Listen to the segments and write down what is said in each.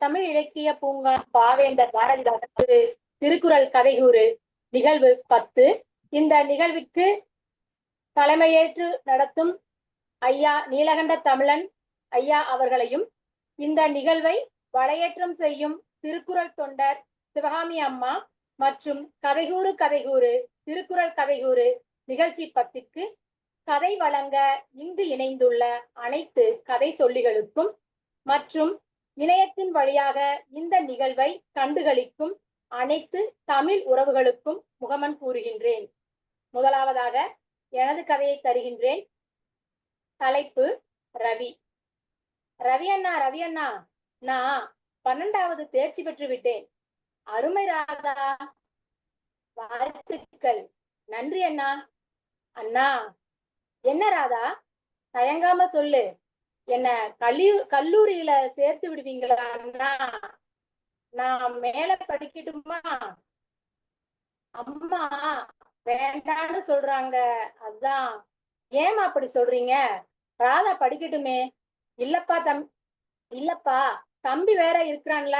தமிழ் இலக்கிய பூங்கா பாவேந்தர் பாரதிதாசன் திருக்குறள் கதைகூறு நிகழ்வு பத்து. இந்த நிகழ்விற்கு தலைமையேற்று நடத்தும் ஐயா நீலகண்ட தமிழன் ஐயா அவர்களையும் இந்த நிகழ்வை வளையேற்றம் செய்யும் திருக்குறள் தொண்டர் சிவகாமி அம்மா மற்றும் கதைகூறு கதைகூறு திருக்குறள் கதைகூறு நிகழ்ச்சி பத்திற்கு கதை வழங்க இங்கு இணைந்துள்ள அனைத்து கதை சொல்லிகளுக்கும் மற்றும் இணையத்தின் வழியாக இந்த நிகழ்வை கண்டுகளிக்கும் அனைத்து தமிழ் உறவுகளுக்கும் முகமன் கூறுகின்றேன். முதலாவதாக எனது கதையை தருகின்றேன். தலைப்பு ரவி. ரவி அண்ணா ரவி அண்ணா நான் பன்னெண்டாவது தேர்ச்சி பெற்று விட்டேன். அருமை ராதா வாழ்த்துக்கள். நன்றி அண்ணா. அண்ணா என்ன ராதா? தயங்காம சொல்லு. என்ன கல்லூ கல்லூரியில சேர்த்து விடுவீங்களா? அண்ணா நான் மேல படிக்கட்டுமா? அம்மா வேண்டான்னு சொல்றாங்க. அதான். ஏமா அப்படி சொல்றீங்க? ராதா படிக்கட்டுமே. இல்லப்பா தம் இல்லப்பா. தம்பி வேற இருக்கிறான்ல.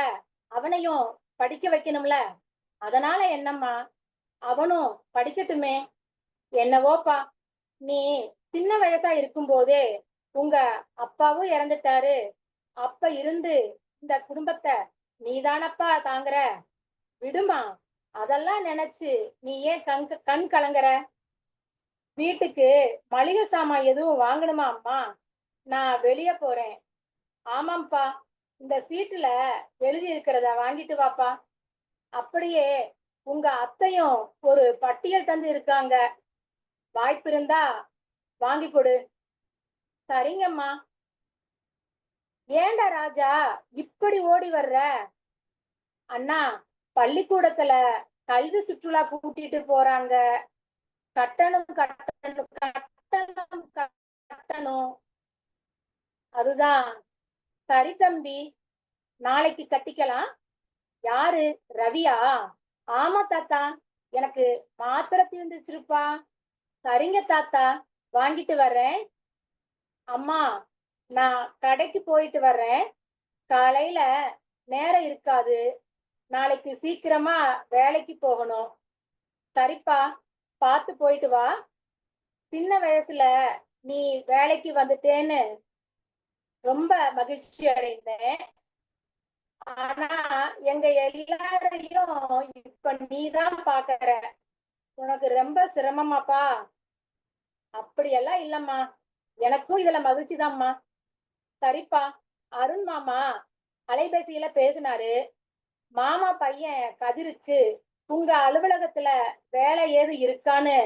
அவனையும் படிக்க வைக்கணும்ல. அதனால என்னம்மா? அவனும் படிக்கட்டுமே. என்னவோப்பா. நீ சின்ன வயசா இருக்கும் போதே உங்க அப்பாவும் இறந்துட்டாரு. அப்ப இருந்து இந்த குடும்பத்தை நீதானப்பா தாங்குற? விடுமா? அதெல்லாம் நினைச்சு நீ ஏன் கண் கண் கலங்குற? வீட்டுக்கு மளிகை சாமான் எதுவும் வாங்கணுமா அம்மா? நான் வெளிய போறேன். ஆமாம்ப்பா இந்த சீட்டுல எழுதி இருக்கிறத வாங்கிட்டு வாப்பா. அப்படியே உங்க அத்தையும் ஒரு பட்டியல் தந்து இருக்காங்க. வாய்ப்பு இருந்தா வாங்கி கொடு. சரிங்கம்மா. ஏண்டா ராஜா இப்படி ஓடி வர்ற? அண்ணா பள்ளிக்கூடத்துல கல்வி சுற்றுலா கூட்டிட்டு போறாங்க. கட்டணம் கட்டணும் கட்டணம் கட்டணும். அதுதான். சரி தம்பி நாளைக்கு கட்டிக்கலாம். யாரு? ரவியா? ஆமா தாத்தா. எனக்கு மாத்திரை தீர்ந்துச்சிருப்பா சரிங்க தாத்தா. வாங்கிட்டு வர்றேன். அம்மா நான் கடைக்கு போயிட்டு வர்றேன். காலையில நேரம் இருக்காது. நாளைக்கு சீக்கிரமா வேலைக்கு போகணும். சரிப்பா பார்த்து போயிட்டு வா. சின்ன வயசுல நீ வேலைக்கு வந்துட்டேன்னு ரொம்ப மகிழ்ச்சி அடைந்தேன். ஆனா எங்க எல்லாரையும் இப்ப நீதான் பாக்குற. உனக்கு ரொம்ப சிரமமாப்பா. அப்படியெல்லாம் இல்லம்மா. எனக்கும் இதுல மகிழ்ச்சி தான்மா சரிப்பா. அருண் மாமா அலைபேசியில பேசினாரு. மாமா பையன் கதிருக்கு உங்க அலுவலகத்துல வேலை ஏது இருக்கான்னு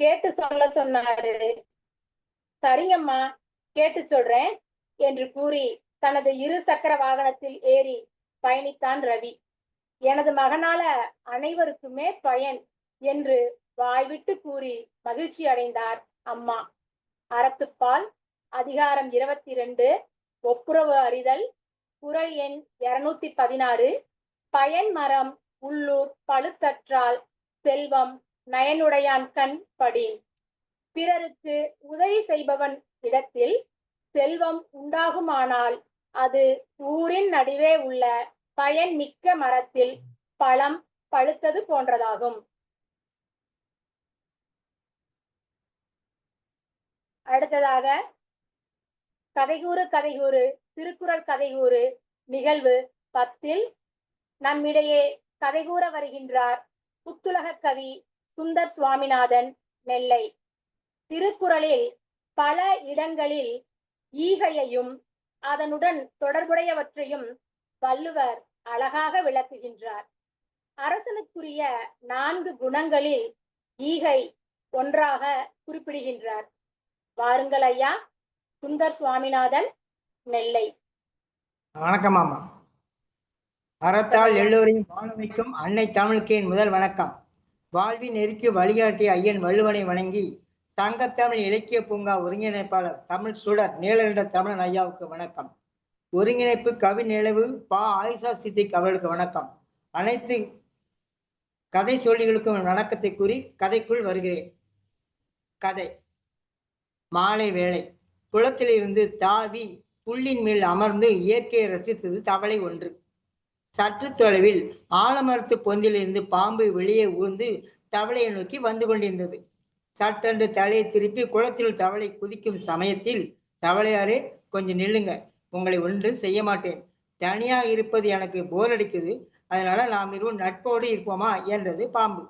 கேட்டு சொல்ல சொன்னாரு. சரிங்கம்மா. கேட்டு சொல்றேன் என்று கூறி தனது இரு சக்கர வாகனத்தில் ஏறி பயணித்தான் ரவி. எனது மகனால அனைவருக்குமே பயன் என்று வாய்விட்டு கூறி மகிழ்ச்சி அடைந்தார். அம்மா. அறத்துப்பால் அதிகாரம் இருபத்தி ரெண்டு ஒப்புரவு அறிதல் குரல் எண் இருநூத்தி பதினாறு பயன் மரம் உள்ளூர் பழுத்தற்றால் செல்வம் நயனுடையான் கண் படின் பிறருக்கு உதவி செய்பவன் இடத்தில் செல்வம் உண்டாகுமானால் அது ஊரின் நடுவே உள்ள பயன் மிக்க மரத்தில் பழம் பழுத்தது போன்றதாகும். அடுத்ததாக கதைகூறு கதைகூறு திருக்குறள் கதைகூறு நிகழ்வு பத்தில் நம்மிடையே கதைகூற வருகின்றார் புத்துலக கவி சுந்தர் சுவாமிநாதன் நெல்லை. திருக்குறளில் பல இடங்களில் ஈகையையும் அதனுடன் தொடர்புடையவற்றையும் வள்ளுவர் அழகாக விளக்குகின்றார். அரசனுக்குரிய நான்கு குணங்களில் ஈகை ஒன்றாக குறிப்பிடுகின்றார். வாருங்கள் ஐயா. சுந்தர் சுவாமிநாதன் நெல்லை. வணக்கம் மாமா. அறத்தால் எல்லோரையும் வாழ வைக்கும் அன்னை தமிழுக்கு என் முதல் வணக்கம். வாழ்வின் நெருக்கி வழிகாட்டிய ஐயன் வள்ளுவனை வணங்கி சங்கத்தமிழ் இலக்கிய பூங்கா ஒருங்கிணைப்பாளர் தமிழ் சுடர் நீலகண்ட தமிழன் ஐயாவுக்கு வணக்கம். ஒருங்கிணைப்பு கவி நிலவு பா. ஆயிஷா சித்திக் அவர்களுக்கு வணக்கம். அனைத்து கதை சொல்லிகளுக்கும் வணக்கத்தை கூறி கதைக்குள் வருகிறேன். கதை. மாலை வேளை. குளத்திலிருந்து தாவி புல்லின் மேல் அமர்ந்து இயற்கையை ரசித்தது தவளை ஒன்று. சற்று தொலைவில் ஆலமரத்து பொந்திலிருந்து பாம்பு வெளியே ஊர்ந்து தவளையை நோக்கி வந்து கொண்டிருந்தது. சட்டென்று தலையை திருப்பி குளத்தில் தவளை குதிக்கும் சமயத்தில் தவளையாரே கொஞ்சம் நில்லுங்க. உங்களை ஒன்று செய்ய மாட்டேன். தனியா இருப்பது எனக்கு போர் அடிக்குது. அதனால நாம் இருவரும் நட்போடு இருப்போமா? என்றது பாம்பு.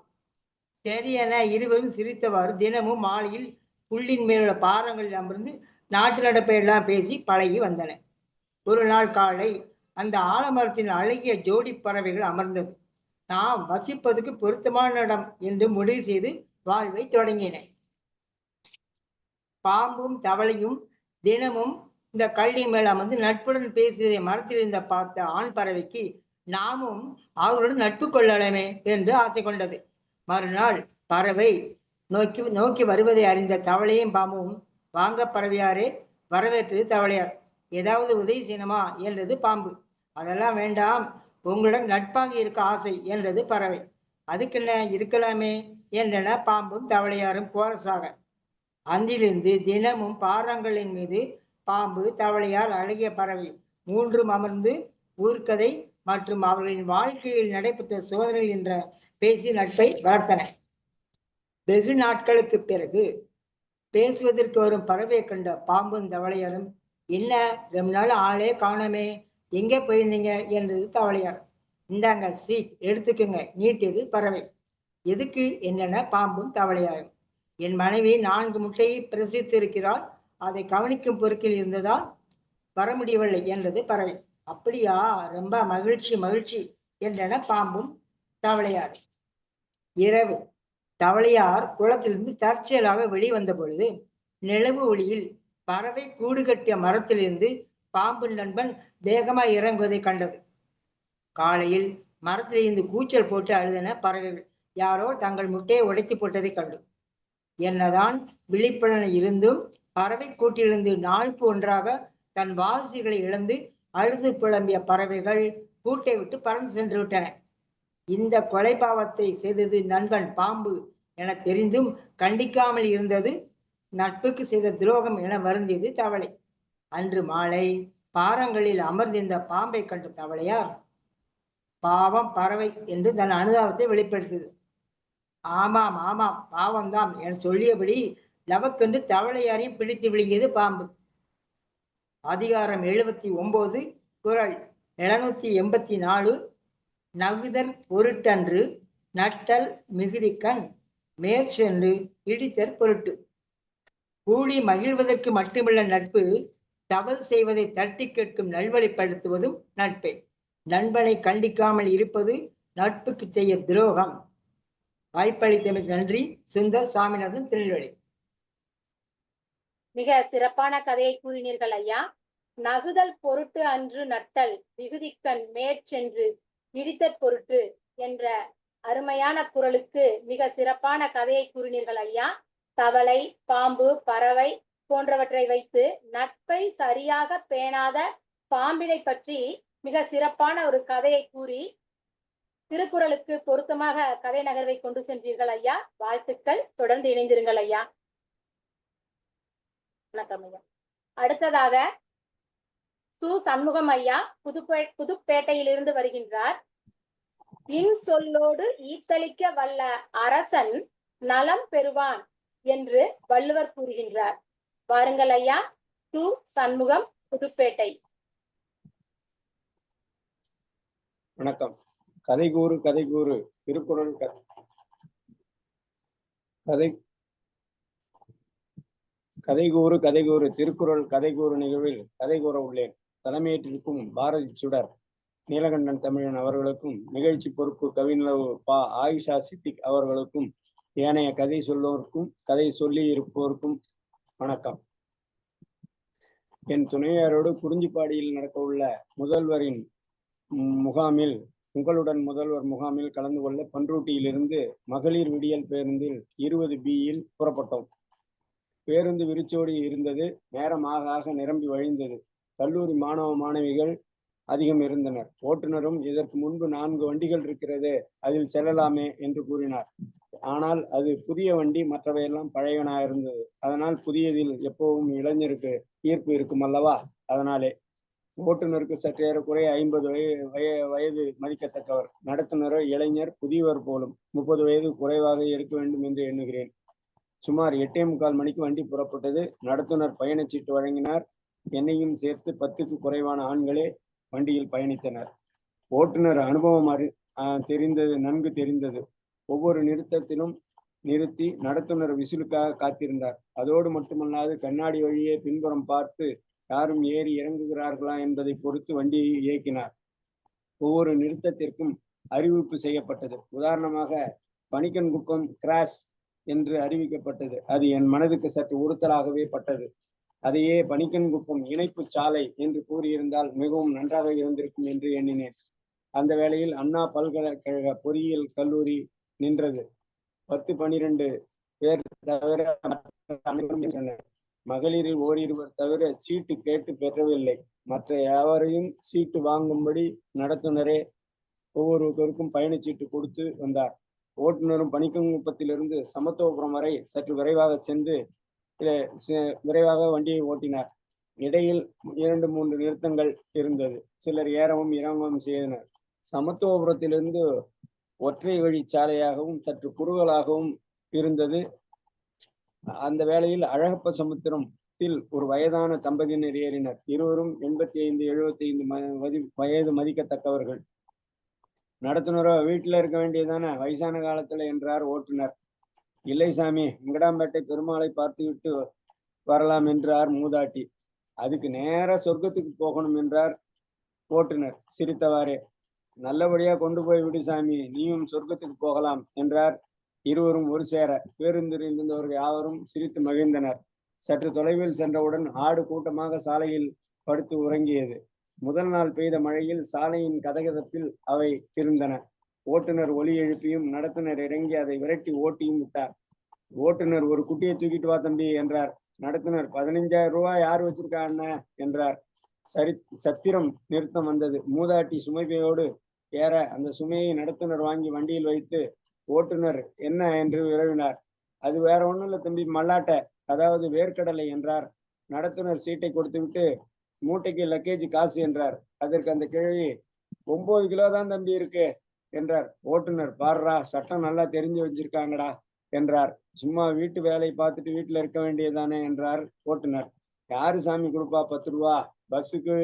சரியென. இருவரும் சிரித்தவாறு தினமும் மாலையில் புல்லின் மேலுள்ள பாறங்களில் அமர்ந்து நாட்டு நடப்பை எல்லாம் பேசி பழகி வந்தன. ஒரு நாள் காலை அந்த ஆலமரத்தின் அழகிய ஜோடி பறவைகள் அமர்ந்தது. நாம் வசிப்பதற்கு பொருத்தமான இடம் என்று முடிவு செய்து வாழ்வை தொடங்கின. பாம்பும் தவளையும் தினமும் இந்த கல்லின் மேல் அமர்ந்து நட்புடன் பேசியதை மரத்தில் இருந்த பார்த்த ஆண் பறவைக்கு நாமும் அவர்களுடன் நட்பு கொள்ளலாமே என்று ஆசை கொண்டது. மறுநாள் பறவை நோக்கி நோக்கி வருவதை அறிந்த தவளையும் பாம்பும் வாங்க பறவையாரே வரவேற்றது தவளையார். ஏதாவது உதவி செய்யணுமா? என்றது பாம்பு. அதெல்லாம் வேண்டாம். உங்களுடன் நட்பாக இருக்க ஆசை என்றது பறவை. அதுக்கென்ன இருக்கலாமே? என்றன பாம்பும் தவளையாரும் கோரசாக. அன்றிலிருந்து தினமும் பாறாங்கல்லின் மீது பாம்பு தவளையார் அழகிய பறவை. மூன்றும் அமர்ந்து ஊர்க்கதை மற்றும் அவர்களின் வாழ்க்கையில் நடைபெற்ற சோதனைகள் என்ற பேசி நட்பை வளர்த்தன. வெகு நாட்களுக்கு பிறகு பேசுவதற்கு வரும் பறவை கண்ட பாம்பும் தவளையாரும் என்ன ரொம்ப நாள் ஆளே காணோமே எங்கே போயிருந்தீங்க? என்றது தவளையார் இந்தாங்க ஸ்வீட் எடுத்துக்கோங்க நீட்டியது பறவை. எதுக்கு என்னென்ன பாம்பும் தவளையாரும்? என் மனைவி நான்கு முட்டையை பிரசித்திருக்கிறாள் அதை கவனிக்கும் பொறுக்கில் இருந்ததால் வர முடியவில்லை என்றது பறவை. அப்படியா ரொம்ப மகிழ்ச்சி மகிழ்ச்சி என்றன பாம்பும் தவளையார் இரவு. தவளையார் குளத்திலிருந்து தற்செயலாக வெளிவந்த பொழுது நிலவு ஒளியில் பறவை கூடு கட்டிய மரத்திலிருந்து பாம்பு நண்பன் வேகமாய் இறங்குவதை கண்டது. காலையில் மரத்திலிருந்து கூச்சல் போட்டு அழுதன பறவைகள். யாரோ தங்கள் முட்டையை உடைத்து போட்டதை கண்டு. என்னதான் விழிப்புணர்வு இருந்தும் பறவை கூட்டிலிருந்து நாளுக்கு ஒன்றாக தன் வாசிகளை இழந்து அழுது புலம்பிய பறவைகள் கூட்டை விட்டு பறந்து சென்று விட்டன. இந்த கொலை பாவத்தை செய்தது நண்பன் பாம்பு என தெரிந்தும் கண்டிக்காமல் இருந்தது நட்புக்கு செய்த துரோகம் என வருந்தியது தவளை. அன்று மாலை பாறங்களில் அமர்ந்திருந்த பாம்பை கண்ட தவளையார் பாவம் பறவை என்று தன் அனுதாபத்தை வெளிப்படுத்தியது. ஆமாம் ஆமாம் பாவம்தான் என சொல்லியபடி லவக்கென்று தவளையாரையும் பிடித்து விழுங்கியது பாம்பு. அதிகாரம் எழுபத்தி ஒன்பது குரல் எழுநூத்தி எண்பத்தி நாலு நகுதல் பொருட்டன்று நட்டல் மிகுதிக்கண் மேற்சென்று இடித்தற் பொருட்டு. கூலி மகிழ்வதற்கு மட்டுமல்ல நட்பு தவறு செய்வதை தட்டி கேட்கும் நல்வழிப்படுத்துவதும் நட்பே. நண்பனை கண்டிக்காமல் இருப்பது நட்புக்கு செய்ய துரோகம். வாய்ப்பளித்தமைக்கு நன்றி சுந்தர் சாமிநாதன் திருநெல்வேலி. மிக சிறப்பான கதையை கூறினீர்கள் ஐயா. நகுதல் பொருட்டு அன்று நட்டல் விகுதிக்கண் மேற்சென்று இடித்தற் பொருட்டு என்ற அருமையான குரலுக்கு மிக சிறப்பான கதையை கூறினீர்கள் ஐயா. தவளை பாம்பு பறவை போன்றவற்றை வைத்து நட்பை சரியாக பேணாத பாம்பினை பற்றி மிக சிறப்பான ஒரு கதையை கூறி திருக்குறளுக்கு பொருத்தமாக கதை நகர்வை கொண்டு சென்றீர்கள் ஐயா. வாழ்த்துக்கள். தொடர்ந்து இணைந்திருங்கள் ஐயா. வணக்கம் ஐயா. அடுத்ததாக சு சண்முகம் ஐயா புதுப்பே புதுப்பேட்டையிலிருந்து வருகின்றார். இன் சொல்லோடு ஈத்தளிக்க வல்ல அரசன் நலம் பெறுவான் என்று வள்ளுவர் கூறுகின்றார். வாருங்கள் ஐயா டு சண்முகம் புதுப்பேட்டை. வணக்கம். கதை கூறு கதை கூறு திருக்குறள் கதை கதை கூறு கதை கூறு திருக்குறள் கதை கூறு நிகழ்வில் கதை கூற உள்ளேன். தலைமையேற்றிருக்கும் பாரதி சுடர். நீலகண்டன் தமிழன் அவர்களுக்கும் நிகழ்ச்சி பொறுப்பு கவிஞர் பா. ஆயிஷா சித்திக் அவர்களுக்கும் ஏனைய கதை சொல்லுவோருக்கும் கதை சொல்லி இருப்போருக்கும் வணக்கம். என் துணையாரோடு குறிஞ்சிப்பாடியில் நடக்க உள்ள முதல்வரின் முகாமில் உங்களுடன் முதல்வர் முகாமில் கலந்து கொள்ள பன்ருட்டியிலிருந்து மகளிர் விடியல் பேருந்தில் இருபது பியில் புறப்பட்டோம். பேருந்து விரிச்சோடி இருந்தது நேரம் ஆக ஆக நிரம்பி வழிந்தது. கல்லூரி மாணவ மாணவிகள் அதிகம் இருந்தனர். ஓட்டுநரும் இதற்கு முன்பு நான்கு வண்டிகள் இருக்கிறது அதில் செல்லலாமே என்று கூறினார். ஆனால் அது புதிய வண்டி மற்றவையெல்லாம் பழையவனா இருந்தது அதனால் புதியதில் எப்பவும் இளைஞருக்கு ஈர்ப்பு இருக்கும் அல்லவா அதனாலே ஓட்டுநருக்கு சற்றேறக்குறைய ஐம்பது வய வய வயது மதிக்கத்தக்கவர். நடத்துனரோ இளைஞர் புதியவர் போலும் முப்பது வயது குறைவாக இருக்க வேண்டும் என்று எண்ணுகிறேன். சுமார் எட்டே முக்கால் மணிக்கு வண்டி புறப்பட்டது. நடத்துனர் பயணச்சீட்டு வழங்கினார். என்னையும் சேர்த்து பத்துக்கு குறைவான ஆண்களே வண்டியில் பயணித்தனர். ஓட்டுநர் அனுபவம் அறி ஆஹ் தெரிந்தது நன்கு தெரிந்தது. ஒவ்வொரு நிறுத்தத்திலும் நிறுத்தி நடத்துனர் விசிலுக்காக காத்திருந்தார். அதோடு மட்டுமல்லாது கண்ணாடி வழியே பின்புறம் பார்த்து யாரும் ஏறி இறங்குகிறார்களா என்பதை பொறுத்து வண்டியை இயக்கினார். ஒவ்வொரு நிறுத்தத்திற்கும் அறிவிப்பு செய்யப்பட்டது. உதாரணமாக பணிக்கன்குப்பம் கிராஸ் என்று அறிவிக்கப்பட்டது. அது என் மனதுக்கு சற்று உறுத்தலாகவே பட்டது. அதையே பணிக்கன்குப்பம் இணைப்பு சாலை என்று கூறியிருந்தால் மிகவும் நன்றாக இருந்திருக்கும் என்று எண்ணினேன். அந்த வேளையில் அண்ணா பல்கலைக்கழக பொறியியல் கல்லூரி நின்றது. பத்து பனிரெண்டு பேர் தவிர மகளிரில் ஓரிருவர் தவிர சீட்டு கேட்டு பெறவில்லை. மற்ற யாவரையும் சீட்டு வாங்கும்படி நடத்துனரே ஒவ்வொருவருக்கும் பயணச்சீட்டு கொடுத்து வந்தார். ஓட்டுநரும் பணிக்கங்குப்பத்திலிருந்து சமத்துவபுரம் வரை சற்று விரைவாக சென்று விரைவாக வண்டியை ஓட்டினார். இடையில் இரண்டு மூன்று நிறுத்தங்கள் இருந்தது. சிலர் ஏறவும் இறங்கவும் செய்தனர். சமத்துவபுரத்திலிருந்து ஒற்றை வழி சாலையாகவும் சற்று குறுகலாகவும் இருந்தது. அந்த வேளையில் அழகப்ப சமுத்திரத்தில் ஒரு வயதான தம்பதியினர் ஏறினர். இருவரும் எண்பத்தி ஐந்து எழுபத்தி ஐந்து மதி வயது மதிக்கத்தக்கவர்கள். நடத்துனரோ வீட்டுல இருக்க வேண்டியதான வயசான காலத்துல என்றார் ஓட்டுநர். இல்லை சாமி வெங்கடாம்பேட்டை பெருமாளை பார்த்துவிட்டு வரலாம் என்றார் மூதாட்டி. அதுக்கு நேர சொர்க்கத்துக்கு போகணும் என்றார் ஓட்டுநர் சிரித்தவாறே நல்லபடியா கொண்டு போய் விடு சாமி நீயும் சொர்க்கத்துக்கு போகலாம் என்றார் இருவரும் ஒரு சேர. பேருந்தில் இருந்தவர்கள் யாவரும் சிரித்து மகிழ்ந்தனர். சற்று தொலைவில் சென்றவுடன் ஆடு கூட்டமாக சாலையில் படுத்து உறங்கியது. முதல் நாள் பெய்த மழையில் சாலையின் கதகதப்பில் அவை இருந்தன ஓட்டுநர் ஒலி எழுப்பியும் நடத்துனர் இறங்கி அதை விரட்டி ஓட்டியும் விட்டார். ஓட்டுநர் ஒரு குட்டியை தூக்கிட்டு வா தம்பி என்றார். நடத்துனர் பதினைஞ்சாயிரம் ரூபாய் யார் வச்சிருக்கா அண்ணன் என்றார். சரி சத்திரம் நிறுத்தம் வந்தது. மூதாட்டி சுமைப்பையோடு ஏற அந்த சுமையை நடத்துனர் வாங்கி வண்டியில் வைத்து ஓட்டுநர் என்ன என்று விரவினார். அது வேற ஒண்ணும் இல்ல தம்பி மல்லாட்டை அதாவது வேர்க்கடலை என்றார். நடத்துனர் சீட்டை கொடுத்துவிட்டு மூட்டைக்கு லக்கேஜ் காசு என்றார். அதற்கு அந்த கிழவி ஒன்பது கிலோ தான் தம்பி இருக்கு. என்றார். ஓட்டுநர் பாடுறா சட்டம் நல்லா தெரிஞ்சு வச்சிருக்காங்கடா என்றார். சும்மா வீட்டு வேலையை பார்த்துட்டு வீட்டுல இருக்க வேண்டியதானே என்றார் ஓட்டுநர். யாரு சாமி கொடுப்பா? பத்து ரூபா. பஸ்ஸுக்கு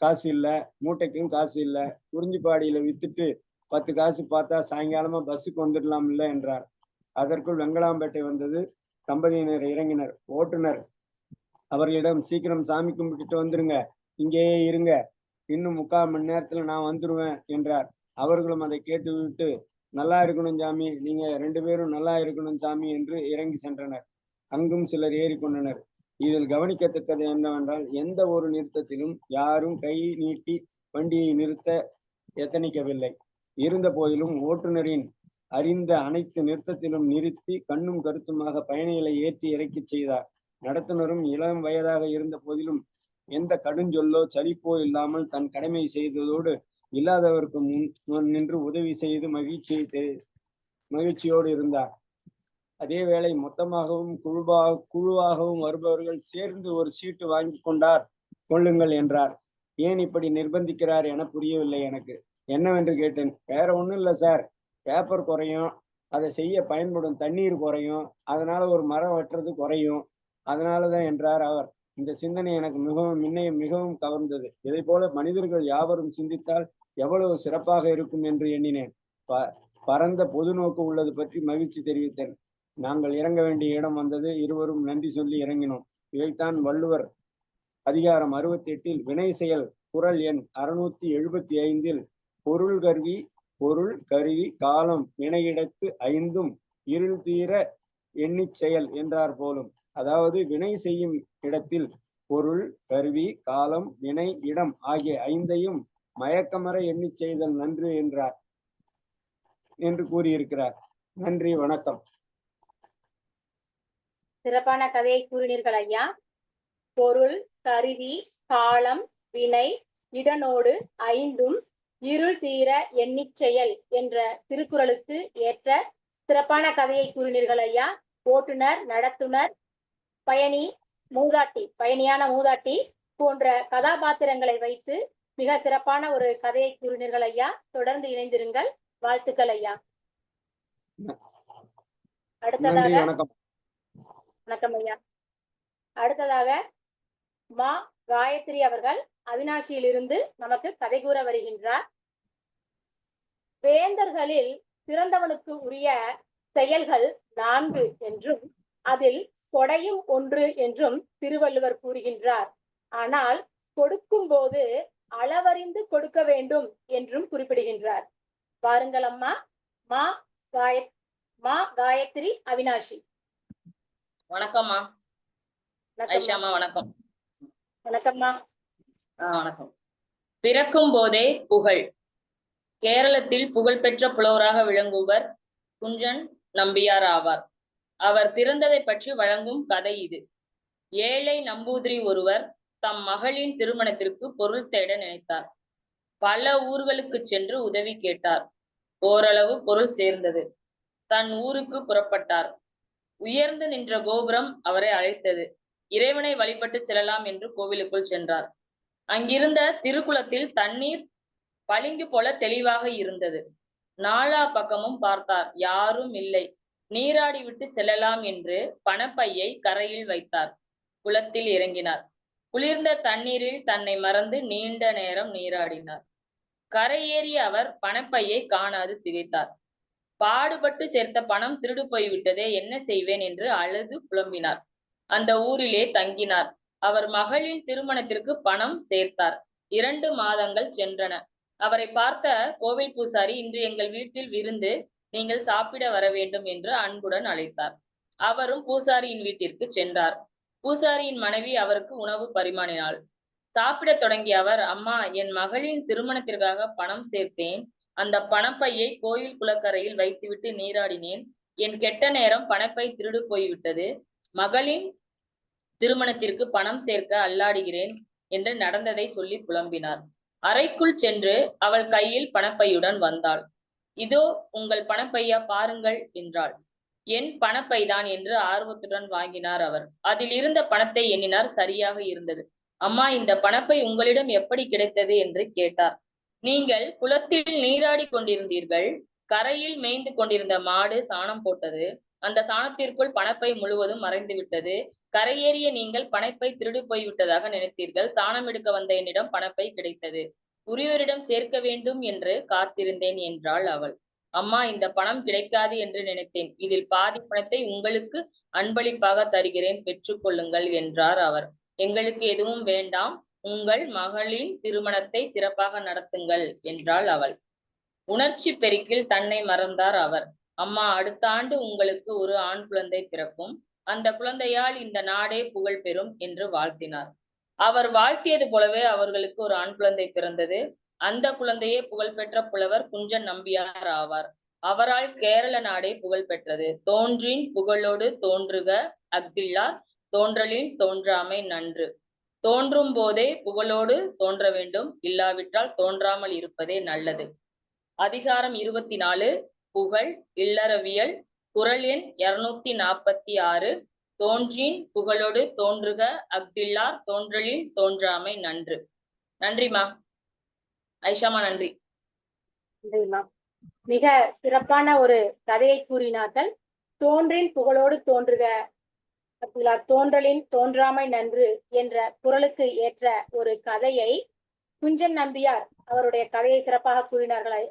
காசு இல்ல. மூட்டைக்கும் காசு இல்ல. குறிஞ்சிப்பாடியில வித்துட்டு பத்து காசு பார்த்தா சாயங்காலமா பஸ்ஸுக்கு வந்துடலாம் இல்ல என்றார். அதற்குள் வெங்கடாம்பேட்டை வந்தது தம்பதியினர் இறங்கினர். ஓட்டுநர் அவர்களிடம் சீக்கிரம் சாமி கும்பிட்டுட்டு வந்துருங்க. இங்கேயே இருங்க. இன்னும் முக்கால் மணி நேரத்துல நான் வந்துருவேன் என்றார். அவர்களும் அதை கேட்டுவிட்டு நல்லா இருக்கணும் சாமி நீங்க ரெண்டு பேரும் நல்லா இருக்கணும் சாமி என்று இறங்கி சென்றனர். அங்கும் சிலர் ஏறிக்கொண்டனர் இதில் கவனிக்கத்தக்கது என்னவென்றால் எந்த ஒரு நிறுத்தத்திலும் யாரும் கை நீட்டி வண்டியை நிறுத்த எத்தனிக்கவில்லை. இருந்த போதிலும் ஓட்டுநரின் அறிந்த அனைத்து நிறுத்தத்திலும் நிறுத்தி கண்ணும் கருத்துமாக பயணிகளை ஏற்றி இறக்கிச் செய்தார். நடத்துனரும் இளம் வயதாக இருந்த போதிலும் எந்த கடுஞ்சொல்லோ சலிப்போ இல்லாமல் தன் கடமை செய்ததோடு இல்லாதவருக்கு முன் நின்று உதவி செய்து மகிழ்ச்சியை தெ- மகிழ்ச்சியோடு இருந்தார். அதே வேளை மொத்தமாகவும் குழுவாக குழுவாகவும் வருபவர்கள் சேர்ந்து ஒரு சீட்டு வாங்கி கொண்டார் கொள்ளுங்கள் என்றார். ஏன் இப்படி நிர்பந்திக்கிறார் என புரியவில்லை எனக்கு. என்னவென்று கேட்டேன். வேற ஒண்ணும் இல்ல சார். பேப்பர் குறையும். அதை செய்ய பயன்படும் தண்ணீர் குறையும். அதனால ஒரு மரம் வெட்டுறது குறையும். அதனாலதான் என்றார் அவர். இந்த சிந்தனை எனக்கு மிகவும் முன்னைய மிகவும் கவர்ந்தது. இதை போல மனிதர்கள் யாவரும் சிந்தித்தால் எவ்வளவு சிறப்பாக இருக்கும் என்று எண்ணினேன். ப பரந்த பொது நோக்கு உள்ளது பற்றி மகிழ்ச்சி தெரிவித்தேன். நாங்கள் இறங்க வேண்டிய இடம் வந்தது. இருவரும் நன்றி சொல்லி இறங்கினோம். இதைத்தான் வள்ளுவர் அதிகாரம் அறுபத்தி எட்டில் வினை செயல் குரல் எண் அறுநூத்தி எழுபத்தி ஐந்தில் பொருள் கருவி பொருள் கருவி காலம் வினையிடத்து ஐந்தும் இருள் தீர எண்ணி செயல் என்றார் போலும். அதாவது வினை செய்யும் இடத்தில் பொருள் கருவி காலம் வினை இடம் ஆகிய ஐந்தையும் மயக்கமர எண்ணி செய்தல் நன்று என்றார். என்று கூறியிருக்கிறார். நன்றி வணக்கம். சிறப்பான கதையை கூறினீர்கள் ஐயா. பொருள் கருவி காலம் வினை இடனோடு ஐந்தும் இருள் தீர எண்ணிச்செயல் என்ற திருக்குறளுக்கு ஏற்ற சிறப்பான கதையை கூறினீர்கள் ஐயா. ஓட்டுநர் நடத்துனர் பயணி மூதாட்டி பயணியான மூதாட்டி போன்ற கதாபாத்திரங்களை வைத்து மிக சிறப்பான ஒரு கதையை கூறினீர்கள் ஐயா. தொடர்ந்து இணைந்திருங்கள். வாழ்த்துக்கள் ஐயா. அடுத்ததாக வணக்கம். ஐயா. அடுத்ததாக மா காயத்ரி அவர்கள் அவினாஷியிலிருந்து நமக்கு கதை கூற வருகின்றார். வேந்தர்களில் சிறந்தவனுக்கு உரிய செயல்கள் நான்கு என்றும் அதில் கொடையும் ஒன்று என்றும் திருவள்ளுவர் கூறுகின்றார். ஆனால் கொடுக்கும் போது அளவறிந்து கொடுக்க வேண்டும் என்றும் குறிப்பிடுகின்றார். பாருங்கள் அம்மா. மா காய மா காயத்ரி அவினாஷி. வணக்கம்மா வணக்கம் ஐஷாமா வணக்கம். வணக்கம்மா. வணக்கம். பிறக்கும் போதே புகழ். கேரளத்தில் புகழ்பெற்ற புலவராக விளங்குவர் குஞ்சன் நம்பியார் ஆவார். அவர் பிறந்ததை பற்றி வழங்கும் கதை இது. ஏழை நம்பூதிரி ஒருவர் தம் மகளின் திருமணத்திற்கு பொருள் தேட நினைத்தார். பல ஊர்களுக்கு சென்று உதவி கேட்டார். ஓரளவு பொருள் சேர்ந்தது. தன் ஊருக்கு புறப்பட்டார். உயர்ந்து நின்ற கோபுரம் அவரை அழைத்தது. இறைவனை வழிபட்டு செல்லலாம் என்று கோவிலுக்குள் சென்றார். அங்கிருந்த திருக்குளத்தில் தண்ணீர் பளிங்கு போல தெளிவாக இருந்தது. நாலா பக்கமும் பார்த்தார். யாரும் இல்லை. நீராடி விட்டு செல்லலாம் என்று பணப்பையை கரையில் வைத்தார். குளத்தில் இறங்கினார். குளிர்ந்த தண்ணீரில் தன்னை மறந்து நீண்ட நேரம் நீராடினார். கரையேறிய அவர் பணப்பையை காணாது திகைத்தார். பாடுபட்டு சேர்த்த பணம் திருடு போய்விட்டதே என்ன செய்வேன் என்று அழுது புலம்பினார். அந்த ஊரிலே தங்கினார். அவர் மகளின் திருமணத்திற்கு பணம் சேர்த்தார். இரண்டு மாதங்கள் சென்றன. அவரை பார்த்த கோவில் பூசாரி இன்று எங்கள் வீட்டில் விருந்து நீங்கள் சாப்பிட வர வேண்டும் என்று அன்புடன் அழைத்தார். அவரும் பூசாரியின் வீட்டிற்கு சென்றார். பூசாரியின் மனைவி அவருக்கு உணவு பரிமாறினாள். சாப்பிடத் தொடங்கிய அவர் அம்மா என் மகளின் திருமணத்திற்காக பணம் சேர்த்தேன். அந்த பணப்பையை கோயில் குளக்கரையில் வைத்துவிட்டு நீராடினேன். என் கெட்ட நேரம் பணப்பை திருடு போய்விட்டது. மகளின் திருமணத்திற்கு பணம் சேர்க்க அல்லாடுகிறேன் என்று நடந்ததை சொல்லி புலம்பினார். அறைக்குள் சென்று அவள் கையில் பணப்பையுடன் வந்தாள். இதோ உங்கள் பணப்பையா பாருங்கள் என்றாள். என் பணப்பைதான் என்று ஆர்வத்துடன் வாங்கினார் அவர். அதில் இருந்த பணத்தை எண்ணினார் சரியாக இருந்தது. அம்மா இந்த பணப்பை உங்களிடம் எப்படி கிடைத்தது என்று கேட்டார். நீங்கள் குளத்தில் நீராடி கொண்டிருந்தீர்கள். கரையில் மேய்ந்து கொண்டிருந்த மாடு சாணம் போட்டது. அந்த சாணத்திற்குள் பணப்பை முழுவதும் மறைந்து விட்டது. கரையேறிய நீங்கள் பணப்பை திருடு போய் விட்டதாக நினைத்தீர்கள். சாணம் எடுக்க வந்த என்னிடம் பணப்பை கிடைத்தது. உரியவரிடம் சேர்க்க வேண்டும் என்று காத்திருந்தேன் என்றாள் அவள். அம்மா இந்த பணம் கிடைக்காது என்று நினைத்தேன். இதில் பாதி பணத்தை உங்களுக்கு அன்பளிப்பாக தருகிறேன். பெற்றுக்கொள்ளுங்கள் என்றார் அவர். எங்களுக்கு எதுவும் வேண்டாம். உங்கள் மகளின் திருமணத்தை சிறப்பாக நடத்துங்கள் என்றாள் அவள். உணர்ச்சி பெருக்கில் தன்னை மறந்தார் அவர். அம்மா அடுத்த ஆண்டு உங்களுக்கு ஒரு ஆண் குழந்தை பிறக்கும். அந்த குழந்தையால் இந்த நாடே புகழ் பெறும் என்று வாழ்த்தினார். அவர் வாழ்த்தியது போலவே அவர்களுக்கு ஒரு ஆண் குழந்தை பிறந்தது. அந்த குழந்தையே புகழ்பெற்ற புலவர் குஞ்சன் நம்பியார் ஆவார். அவரால் கேரள நாடே புகழ் பெற்றது தோன்றின் புகழோடு தோன்றுக அஃதில்லார் தோன்றலின் தோன்றாமை நன்று. தோன்றும் போதே புகழோடு தோன்ற வேண்டும். இல்லாவிட்டால் தோன்றாமல் இருப்பதே நல்லது. அதிகாரம் இருபத்தி நாலு புகழ் இல்லறவியல் குரல் எண் இருநூத்தி நாற்பத்தி ஆறு தோன்றின் புகழோடு தோன்றுக அக்தில்லார் தோன்றலின் தோன்றாமை நன்று. நன்றிமா ஐஷாமா நன்றி. மிக சிறப்பான ஒரு கதையை கூறினார்கள். தோன்றின் புகழோடு தோன்றுக தோன்றலின் தோன்றாமை நன்று என்ற குரலுக்கு ஏற்ற ஒரு கதையை குஞ்சன் நம்பியார் அவருடைய கதையை சிறப்பாக கூறினார்கள்.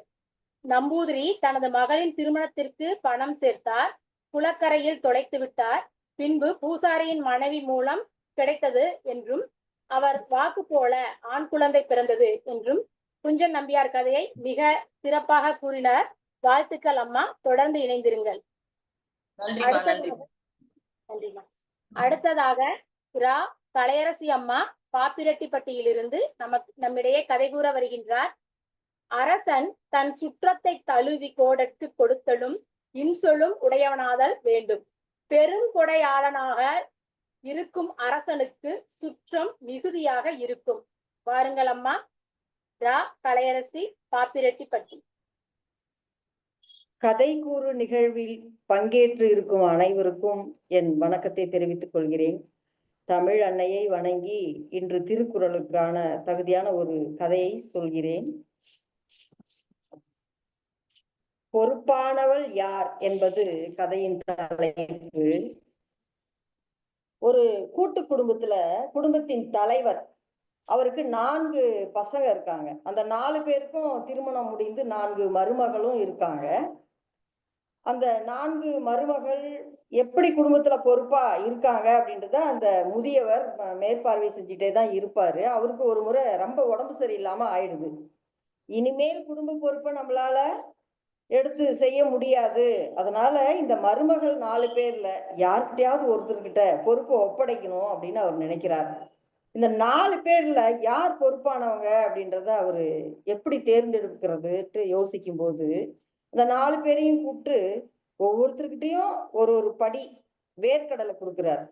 நம்பூதிரி தனது மகளின் திருமணத்திற்கு பணம் சேர்த்தார். குளக்கரையில் தொலைத்து விட்டார். பின்பு பூசாரியின் மனைவி மூலம் கிடைத்தது என்றும் அவர் வாக்கு போல ஆண் குழந்தை பிறந்தது என்றும் குஞ்சன் நம்பியார் கதையை மிக சிறப்பாக கூறினார். வாழ்த்துக்கள் அம்மா. தொடர்ந்து இணைந்திருங்கள். நன்றிமா அடுத்ததாக ரா கலையரசி அம்மா பாப்பிரெட்டிப்பட்டியிலிருந்து நமக்கு நம்மிடையே கதை கூற வருகின்றார். அரசன் தன் சுற்றத்தை தழுவி கோடற்கு கொடுத்தலும் இன்சொலும் உடையவனாதல் வேண்டும். பெரும் கொடையாளனாக இருக்கும் அரசனுக்கு சுற்றம் மிகுதியாக இருக்கும். வாருங்கள் அம்மா. ரா கலையரசி பாப்பிரெட்டிப்பட்டி கதை கூறு நிகழ்வில் பங்கேற்று இருக்கும் அனைவருக்கும் என் வணக்கத்தை தெரிவித்துக் கொள்கிறேன். தமிழ் அன்னையை வணங்கி இன்று திருக்குறளுக்கான தகுதியான ஒரு கதையை சொல்கிறேன். பொறுப்பானவள் யார் என்பது கதையின் தலைப்பு. ஒரு கூட்டு குடும்பத்துல குடும்பத்தின் தலைவர் அவருக்கு நான்கு பசங்க இருக்காங்க. அந்த நாலு பேருக்கும் திருமணம் முடிந்து நான்கு மருமகளும் இருக்காங்க. அந்த நான்கு மருமகள் எப்படி குடும்பத்துல பொறுப்பா இருக்காங்க அப்படின்றத அந்த முதியவர் மேற்பார்வை செஞ்சுட்டே தான் இருப்பாரு. அவருக்கு ஒரு முறை ரொம்ப உடம்பு சரியில்லாம ஆயிடுது. இனிமேல் குடும்ப பொறுப்பை நம்மளால எடுத்து செய்ய முடியாது. அதனால இந்த மருமகள் நாலு பேர்ல யார்கிட்டயாவது ஒருத்தர்கிட்ட பொறுப்பை ஒப்படைக்கணும் அப்படின்னு அவர் நினைக்கிறார். இந்த நாலு பேர்ல யார் பொறுப்பானவங்க அப்படின்றத அவரு எப்படி தேர்ந்தெடுக்கிறதுட்டு யோசிக்கும் போது இந்த நாலு பேரையும் கூப்பிட்டு ஒவ்வொருத்தருக்கிட்டையும் ஒரு ஒரு படி வேர்க்கடலை கொடுக்குறாரு.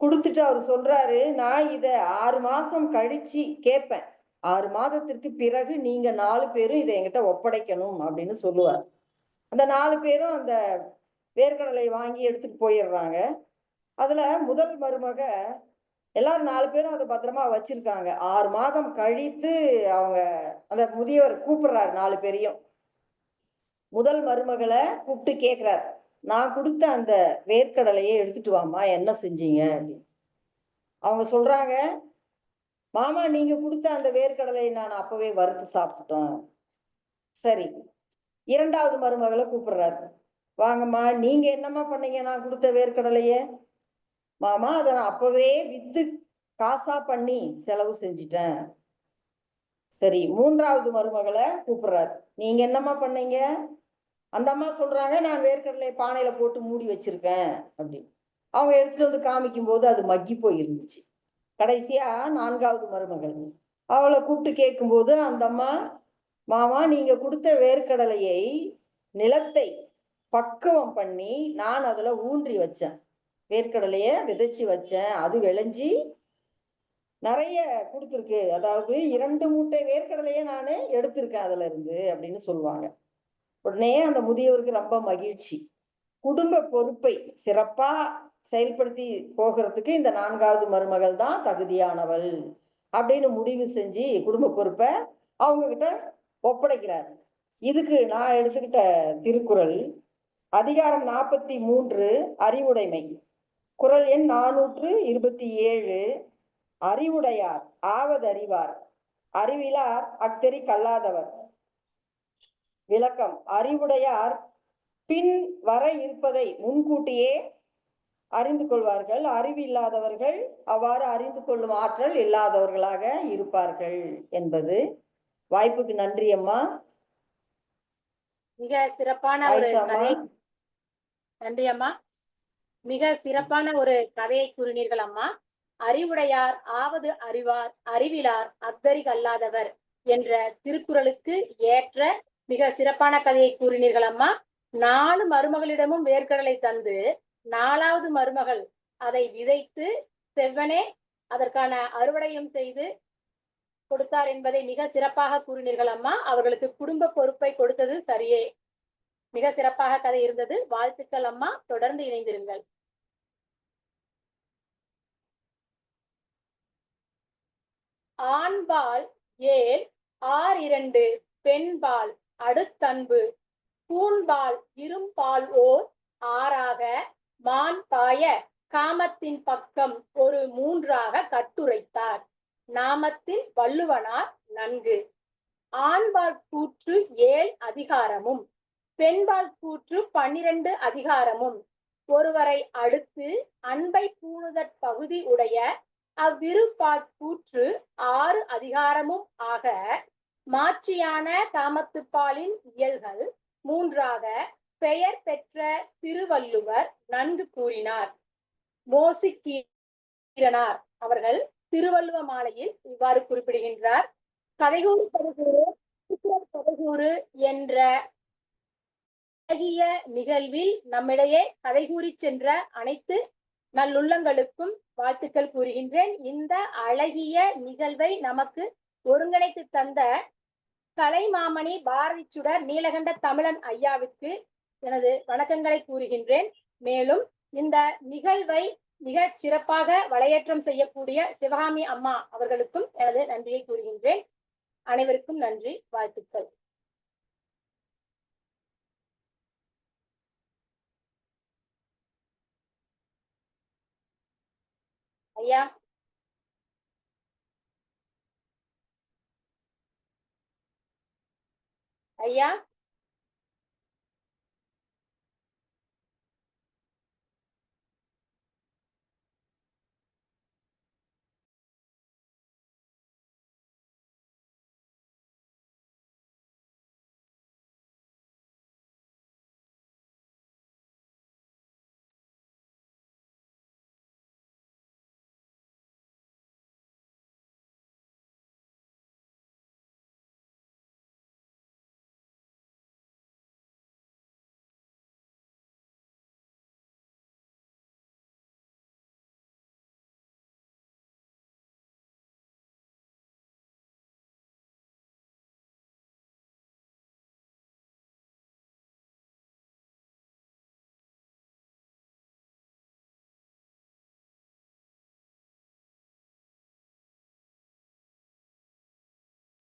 கொடுத்துட்டு அவர் சொல்றாரு நான் இத ஆறு மாசம் கழிச்சு கேட்பேன் ஆறு மாதத்திற்கு பிறகு நீங்க நாலு பேரும் இதை என்கிட்ட ஒப்படைக்கணும் அப்படின்னு சொல்லுவார். அந்த நாலு பேரும் அந்த வேர்க்கடலை வாங்கி எடுத்துட்டு போயிடுறாங்க. அதுல முதல் மருமக எல்லாரும் நாலு பேரும் அதை பத்திரமா வச்சிருக்காங்க. ஆறு மாதம் கழித்து அவங்க அந்த முதியவர் கூப்பிடுறாரு நாலு பேரையும். முதல் மருமகளை கூப்பிட்டு கேக்குறார். நான் கொடுத்த அந்த வேர்க்கடலையே எடுத்துட்டு வாமா என்ன செஞ்சீங்க? அப்படின்னு. அவங்க சொல்றாங்க மாமா நீங்க கொடுத்த அந்த வேர்க்கடலையை நான் அப்பவே வறுத்து சாப்பிட்டோம் சரி. இரண்டாவது மருமகளை கூப்பிடுறாரு. வாங்கம்மா நீங்க என்னம்மா பண்ணீங்க நான் கொடுத்த வேர்க்கடலையே? மாமா அதை நான் அப்பவே வித்து காசா பண்ணி செலவு செஞ்சிட்டேன். சரி மூன்றாவது மருமகளை கூப்பிடுறாரு. நீங்க என்னம்மா பண்ணீங்க? அந்த அம்மா சொல்றாங்க நான் வேர்க்கடலை பானையில போட்டு மூடி வச்சிருக்கேன் அப்படின்னு. அவங்க எடுத்துட்டு வந்து காமிக்கும் போது அது மக்கி போயிருந்துச்சு. கடைசியா நான்காவது மருமகள். அவளை கூப்பிட்டு கேட்கும்போது அந்த அம்மா மாமா நீங்க கொடுத்த வேர்க்கடலையை நிலத்தை பக்குவம் பண்ணி நான் அதுல ஊன்றி வச்சேன். வேர்க்கடலைய விதைச்சு வச்சேன் அது விளைஞ்சி நிறைய கொடுத்துருக்கு. அதாவது இரண்டு மூட்டை வேர்க்கடலைய நான் எடுத்திருக்கேன் அதுல இருந்து அப்படின்னு சொல்லுவாங்க. உடனே அந்த முதியவருக்கு ரொம்ப மகிழ்ச்சி. குடும்ப பொறுப்பை சிறப்பா செயல்படுத்தி போகிறதுக்கு இந்த நான்காவது மருமகள் தான் தகுதியானவள் அப்படின்னு முடிவு செஞ்சு குடும்ப பொறுப்பை அவங்க கிட்ட ஒப்படைக்கிறார். இதுக்கு நான் எடுத்துக்கிட்ட திருக்குறள் அதிகாரம் நாற்பத்தி மூன்று அறிவுடைமை. குறள் எண் நானூற்று இருபத்தி ஏழு. அறிவுடையார் ஆவதறிவார். அறிவிலார் அக்தெரி கல்லாதவர். விளக்கம் அறிவுடையார் பின் வர இருப்பதை முன்கூட்டியே அறிந்து கொள்வார்கள். அறிவில்லாதவர்கள் அவ்வாறு அறிந்து கொள்ளும் ஆற்றல் இல்லாதவர்களாக இருப்பார்கள் என்பது. வாய்ப்புக்கு நன்றி அம்மா. மிக சிறப்பான நன்றி அம்மா. மிக சிறப்பான ஒரு கதையை கூறினீர்கள் அம்மா. அறிவுடையார் ஆவது அறிவார் அறிவிலார் அக்தரி கல்லாதவர் என்ற திருக்குறளுக்கு ஏற்ற மிக சிறப்பான கதையை கூறினீர்கள் அம்மா. நாலு மருமகளிடமும் வேர்க்கடலை தந்து நாலாவது மருமகள் அதை விதைத்து செவ்வனே அதற்கான அறுவடையும் செய்து கொடுத்தார் என்பதை மிக சிறப்பாக கூறினீர்கள் அம்மா. அவர்களுக்கு குடும்ப பொறுப்பை கொடுத்தது சரியே. மிக சிறப்பாக கதை இருந்தது. வாழ்த்துக்கள் அம்மா. தொடர்ந்து இணைந்திருங்கள். ஆண்பால் ஏழ் ஆர் இரண்டு பெண்பால் அடுத்தன்பு பூண்பால் இரும்பால் ஓர் ஆறாக மான் பாய காமத்தின் பக்கம் ஒரு மூன்றாக கட்டுரைத்தார். நாமத்தில் வள்ளுவனார் நன்கு. ஆண்பால் கூற்று ஏழ் அதிகாரமும் பெண்பால் கூற்று பன்னிரண்டு அதிகாரமும். ஒருவரை அடுத்து அன்பை பூணுதற் பகுதி உடைய அவ்விரு கூற்று ஆறு அதிகாரமும் ஆக மாற்றியான தாமத்துப்பாலின் இயல்கள் மூன்றாக பெயர் பெற்ற திருவள்ளுவர் நன்கு கூறினார். மோசிக்கீரனார் அவர்கள் திருவள்ளுவ மாலையில் இவ்வாறு குறிப்பிடுகின்றார். கதைகூறு கதைகூறு கதைகூறு என்ற அழகிய நிகழ்வில் நம்மிடையே கதைகூறி சென்ற அனைத்து நல்லுள்ளங்களுக்கும் வாழ்த்துக்கள் கூறுகின்றேன். இந்த அழகிய நிகழ்வை நமக்கு ஒருங்கிணைத்து தந்த கலைமாமணி பாரதி சுடர் நீலகண்ட தமிழன் ஐயாவுக்கு எனது வணக்கங்களை கூறுகின்றேன். மேலும் இந்த நிகழ்வை மிக சிறப்பாக வலையேற்றம் செய்யக்கூடிய சிவகாமி அம்மா அவர்களுக்கும் எனது நன்றியை கூறுகின்றேன். அனைவருக்கும் நன்றி வாழ்த்துக்கள். ஐயா ஐயா